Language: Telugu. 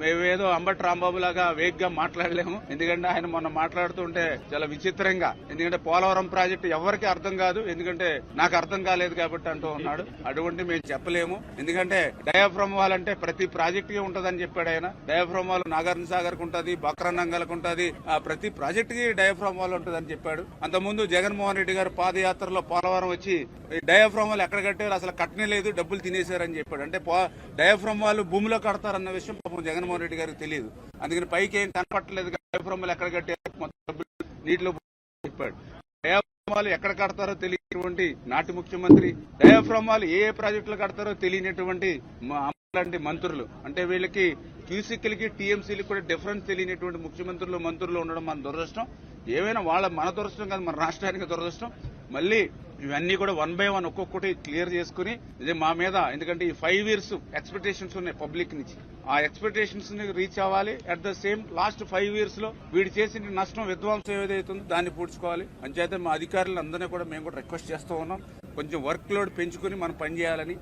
మేమేదో అంబటి రాంబాబు లాగా వేగ్గా మాట్లాడలేము. ఎందుకంటే ఆయన మొన్న మాట్లాడుతుంటే చాలా విచిత్రంగా. ఎందుకంటే పోలవరం ప్రాజెక్టు ఎవరికి అర్థం కాదు. ఎందుకంటే నాకు అర్థం కాలేదు కాబట్టి అంటూ ఉన్నాడు. అటువంటి మేము చెప్పలేము. ఎందుకంటే డయాఫ్రమ్ వాల్ అంటే ప్రతి ప్రాజెక్ట్కి ఉంటదని చెప్పాడు ఆయన. డయాఫ్రమ్ వాల్ నాగార్జున సాగర్కు ఉంటది బక్రనంగలకు ఉంటది. ఆ ప్రతి ప్రాజెక్ట్కి డయాఫ్రమ్ వాల్ ఉంటదని చెప్పాడు. అంతకుముందు జగన్మోహన్ రెడ్డి గారు పాదయాత్రలో పోలవరం వచ్చి డయాఫ్రమ్ వాల్ ఎక్కడ కట్టారు? అసలు కట్టనే లేదు. డబ్బులు తినేశారని చెప్పాడు. అంటే డయాఫ్రమ్ వాళ్ళు భూమిలో కడతారన్న విషయం పాపం జగన్మోహన్ రెడ్డి గారికి తెలియదు. అందుకని పైకి ఏం కనపట్టలేదు డయాఫ్రమ్ ఎక్కడ కట్టారు మొత్తం నీటిలో చెప్పాడు. డయాఫ్రమాలు ఎక్కడ కడతారో తెలియనటువంటి నాటి ముఖ్యమంత్రి డయాఫ్రమాలు వాళ్ళు ఏ ఏ ప్రాజెక్టులు కడతారో తెలియనటువంటి మా లాంటి మంత్రులు. అంటే వీళ్ళకి క్యూసిక్లకి టీఎంసీలకి కూడా డిఫరెన్స్ తెలియనటువంటి ముఖ్యమంత్రులు మంత్రులు ఉండడం మన దురదృష్టం. ఏమైనా వాళ్ళ మన దురదృష్టం కాదు మన రాష్ట్రానికి దురదృష్టం. మళ్ళీ ఇవన్నీ కూడా వన్ బై వన్ ఒక్కొక్కటి క్లియర్ చేసుకుని ఇది మా మీద ఎందుకంటే ఈ ఫైవ్ ఇయర్స్ ఎక్స్పెక్టేషన్స్ ఉన్నాయి పబ్లిక్ నుంచి. ఆ ఎక్స్పెక్టేషన్స్ని రీచ్ అవ్వాలి. At the same last five ఇయర్స్లో వీడు చేసిన నష్టం విధ్వంసం ఏదైతుందో దాన్ని పూడ్చుకోవాలి. అంచేత మా అధికారులందరినీ కూడా మేము కూడా రిక్వెస్ట్ చేస్తూ ఉన్నాం. కొంచెం వర్క్ లోడ్ పెంచుకుని మనం పనిచేయాలని